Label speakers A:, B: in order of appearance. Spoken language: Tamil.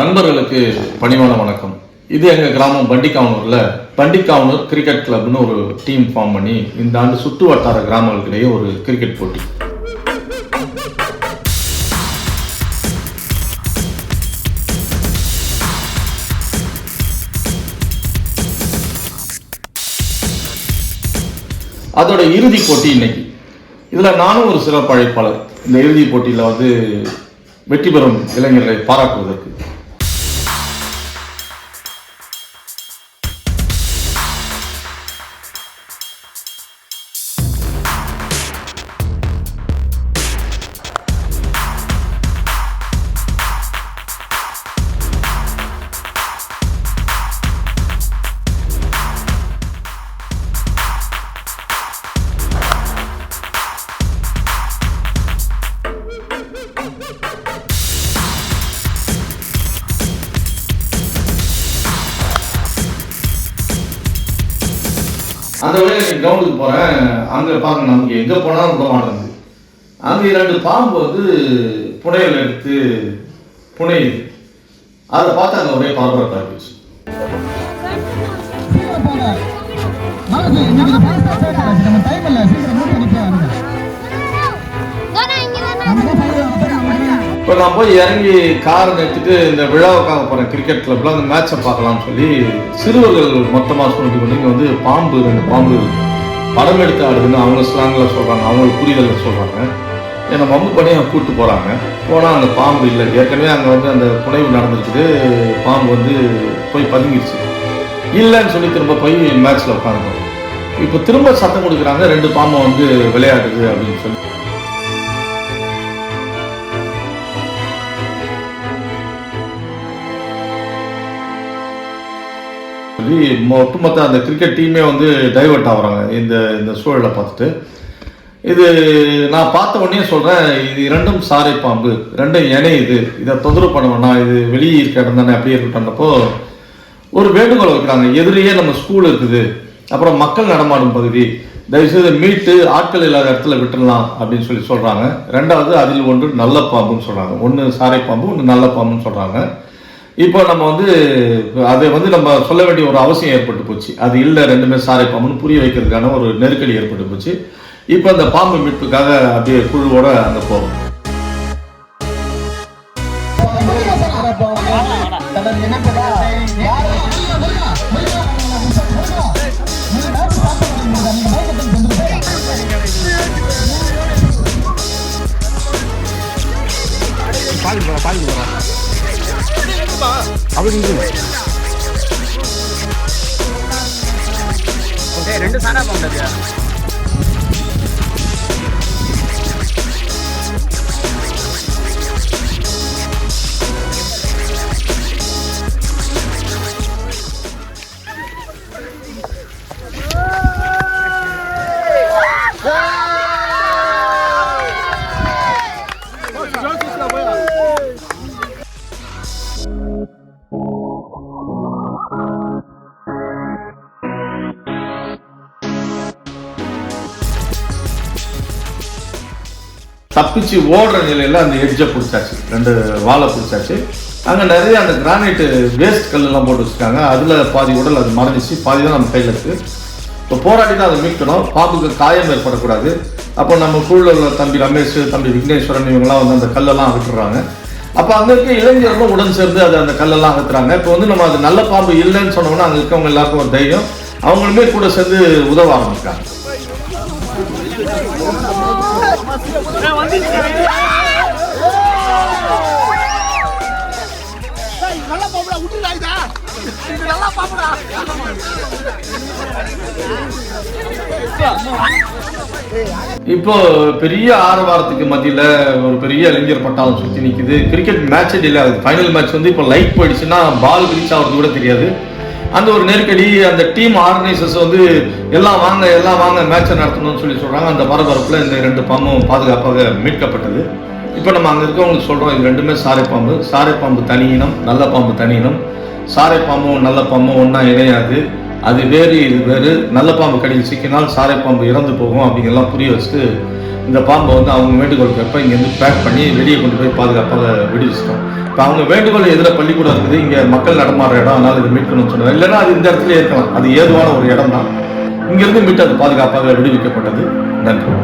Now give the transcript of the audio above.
A: நண்பர்களுக்கு பணிவான வணக்கம். இது எங்கள் கிராமம் பண்டிக்காவனூரில் பண்டிக்காவனூர் கிரிக்கெட் கிளப்னு ஒரு டீம் ஃபார்ம் பண்ணி இந்த ஆண்டு சுற்று வட்டார கிராமங்களுக்கிடையே ஒரு கிரிக்கெட் போட்டி. அதோட இறுதி போட்டி இன்னைக்கு. இதில் நானும் ஒரு சிறப்பு அழைப்பாளர். இந்த இறுதி போட்டியில் வந்து வெற்றி பெறும் இளைஞர்களை பாராட்டுவதற்கு. அந்த வழியாக கிரவுண்டுக்கு போகிறேன் அங்கே பார்க்க நமக்கு எங்கே போனாலும் விட மாட்டேங்குது அங்கே இரண்டு பாம்பு வந்து புனையில் எடுத்து புனையுது அதை பார்த்து அங்கே ஒரே பரபரப்பாக இருந்துச்சு இல்லை நான் போய் இறங்கி காரை நிறுத்திட்டு இந்த விழாவுக்காக போகிறேன் கிரிக்கெட் கிளப்பில் அந்த மேட்சை பார்க்கலாம்னு சொல்லி சிறுவர்கள் மொத்தமாக சொல்லிட்டு கொண்டு இங்கே வந்து பாம்பு ரெண்டு பாம்பு படம் எடுத்து ஆடுதுன்னு அவங்க ஸ்லாங்கில் சொல்கிறாங்க அவங்களுக்கு புரிதலில் சொல்கிறாங்க என்னை மம்மு பண்ணி அவங்க கூப்பிட்டு போகிறாங்க போனால் அந்த பாம்பு இல்லை. ஏற்கனவே அங்கே வந்து அந்த புனைவு நடந்துருக்குது. பாம்பு வந்து போய் பதுங்கிடுச்சு இல்லைன்னு சொல்லி திரும்ப போய் மேட்ச்சில் உட்காந்துட்டோம். இப்போ திரும்ப சத்தம் கொடுக்குறாங்க ரெண்டு பாம்பை வந்து விளையாடுது அப்படின்னு சொல்லி. ஒட்டுமொத்த அந்த கிரிக்கெட் டீமே வந்து டைவெர்ட் ஆகுறாங்க. இந்த இந்த சூழலை பார்த்துட்டு. இது நான் பார்த்த உடனே சொல்கிறேன் இது இரண்டும் சாரை பாம்பு ரெண்டும் இணையுது இதை. தொந்தரவு பண்ண வேணாம் இது வெளியே இருக்க தானே அப்படியே இருக்கட்டப்போ ஒரு வேண்டுகோள் வைக்கிறாங்க. எதிரியே நம்ம ஸ்கூல் இருக்குது. அப்புறம் மக்கள் நடமாடும் பகுதி. தயவுசெய்து மீட்டு ஆட்கள் இல்லாத இடத்துல விட்டுடலாம் அப்படின்னு சொல்லி சொல்கிறாங்க ரெண்டாவது அதில் ஒன்று நல்ல பாம்புன்னு சொல்கிறாங்க ஒன்று சாரை பாம்பு ஒன்று நல்ல பாம்புன்னு சொல்கிறாங்க இப்போ நம்ம வந்து அதை வந்து நம்ம சொல்ல வேண்டிய ஒரு அவசியம் ஏற்பட்டு போச்சு. அது இல்லை ரெண்டுமே சாரை பாம்புன்னு புரிய வைக்கிறதுக்கான ஒரு நெருக்கடி ஏற்பட்டு போச்சு. இப்போ அந்த பாம்பு மீட்புக்காக அப்படியே குழுவோட அங்கே போகிறோம்
B: பால் போகிறா பால் போகிறா அப்படி நின்று
C: டேய் ரெண்டு சாரா போண்டது
A: தப்பிச்சு ஓடுற நிலையில் அந்த எட்ஜை பிடிச்சாச்சு. ரெண்டு வாழை பிடிச்சாச்சு. அங்கே நிறைய அந்த கிரானைட்டு வேஸ்ட் கல்லெல்லாம் போட்டு வச்சுருக்காங்க. அதில் பாதி உடல் அது மறைஞ்சிச்சு. பாதி தான் நம்ம கையில் இருக்குது இப்போ போராடி தான் அதை மீட்கணும். பாம்புக்கு காயம் ஏற்படக்கூடாது. அப்போ நம்ம குழுவில் உள்ள தம்பி ரமேஷ் தம்பி விக்னேஸ்வரன் இவங்கெல்லாம் வந்து அந்த கல்லெல்லாம் அகற்றுறாங்க. அப்போ அங்கே இருக்க இளைஞர்களும் உடன் சேர்ந்து அது அந்த கல்லெல்லாம் அகற்றுறாங்க இப்போ வந்து நம்ம அது நல்ல பாம்பு இல்லைன்னு சொன்னோம்னா அங்கே இருக்கவங்க எல்லாருக்கும் ஒரு தைரியம். அவங்களுமே கூட சேர்ந்து உதவ ஆரம்பிக்கிறாங்க.
B: நல்லா பாப்படா விட்டுடா இதா இது நல்லா பாப்படா
A: இப்போ பெரிய ஆரவாரத்துக்கு மத்தியில் ஒரு பெரிய இளைஞர் பட்டாளம் சுற்றி நிற்குது கிரிக்கெட் மேட்ச் இல்லை ஃபைனல் மேட்ச் வந்து இப்போ லைட் போயிடுச்சுன்னா பால் ரீச் ஆகிறது கூட தெரியாது. அந்த ஒரு நெருக்கடி அந்த டீம் ஆர்கனைசர்ஸ் வந்து எல்லாம் வாங்க எல்லாம் வாங்க மேட்சை நடத்தணும்னு சொல்லி சொல்கிறாங்க அந்த பரபரப்பில் இந்த ரெண்டு பாம்பும் பாதுகாப்பாக மீட்கப்பட்டது. இப்போ நம்ம அங்கே இருக்கவங்களுக்கு சொல்கிறோம் இது ரெண்டுமே சாரை பாம்பு. சாரை பாம்பு தனி இனம் நல்ல பாம்பு தனி இனம். சாரை பாம்பும் நல்ல பாம்பும் ஒன்றா இணையாது. அது வேறு இது வேறு. நல்ல பாம்பு கடியில் சிக்கினால் சாரை பாம்பு இறந்து போகும் அப்படிங்கெல்லாம் புரிய வச்சுட்டு இந்த பாம்பை வந்து அவங்க வேண்டுகோளுக்கு கேட்ப இங்கேருந்து பேக் பண்ணி வெளியே கொண்டு போய் பாதுகாப்பாக விடுவிச்சிட்டோம் இப்போ அவங்க வேண்டுகோள் எதிர பள்ளிக்கூடம் இருக்குது. இங்கே மக்கள் நடமாடுற இடம். அதனால மீட் மீட்கணும்னு சொன்னாங்க. இல்லைன்னா அது இந்த இடத்துல இருக்கலாம். அது ஏதுவான ஒரு இடம் தான் இங்கேருந்து மீட்டு அது பாதுகாப்பாக விடுவிக்கப்பட்டது. நன்றி.